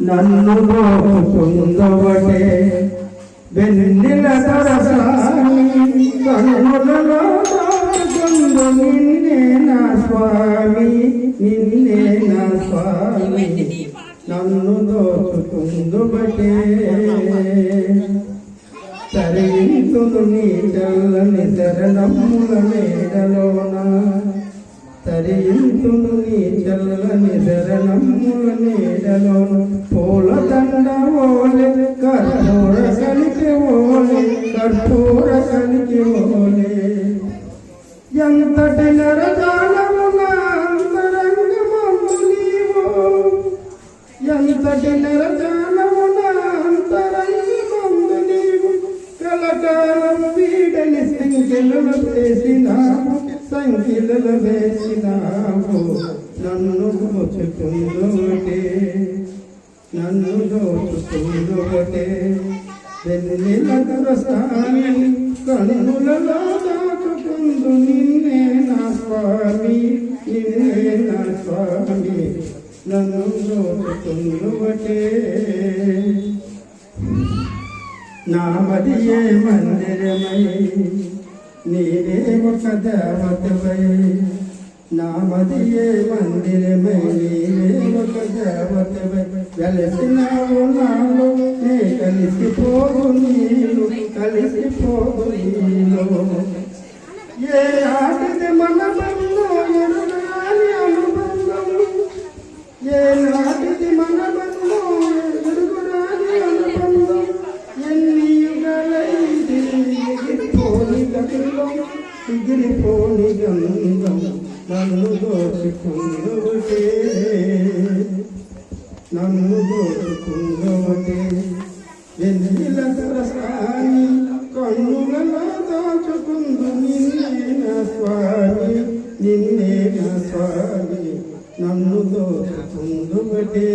నన్ను దోచుకుందొకటే వెన్నెల తరసాని కన్నులలో నిన్నే నా స్వామి నిన్నే నా స్వామి. నన్ను దోచుకుందుబటే తరింతును నీ చల్లని శరణముల తరింతును నీ శరణముల మేడలోన పూల దండ ఓలే కర్పూర కలికి ఓలే కర్పూర కలికి ఓలే. ఎంతటి నరజాలమున అంతరంగమము నీవు? ఎంతటి నరజాలమున అంతరంగమందు నీవు? కలకాలం వీడని సంఖ్యలను వేసినావు సంఖ్యలను వేసినావు నన్ను దోచుకుందోటే నన్ను దోచుకుందోటే వెన్నెల దొరసాని కన్నులలో దాచుకుందు నిన్నే నా స్వామి నిన్నే నా స్వామి. నన్ను దోచుకుందువటే నామదియే మందిరమై నీవే ఒక దేవతవై. నామదియే మందిరమై నీవే ఒక దేవతవై. వెలసినావు నాలో నే కలిసిపోదు నీలో కలిసిపోదు నీలో. ఏ ఆటది మన బంధం ఎరుగాని అనుబంధం ఏ నాటిది మన బంధం ఎరుగురాని అనుబంధం ఎన్ని యుగాలైది ఎగిరిపోని గంధం ఎగిరిపోని గంధం. నన్ను దోచుకుందోటే నన్ను దోచుకుందోటే వెన్నెల సరసాని కన్నులలో దాచుకుందు నిన్నే స్వామి నిన్నే స్వామి నన్ను దోచుకుందుబటే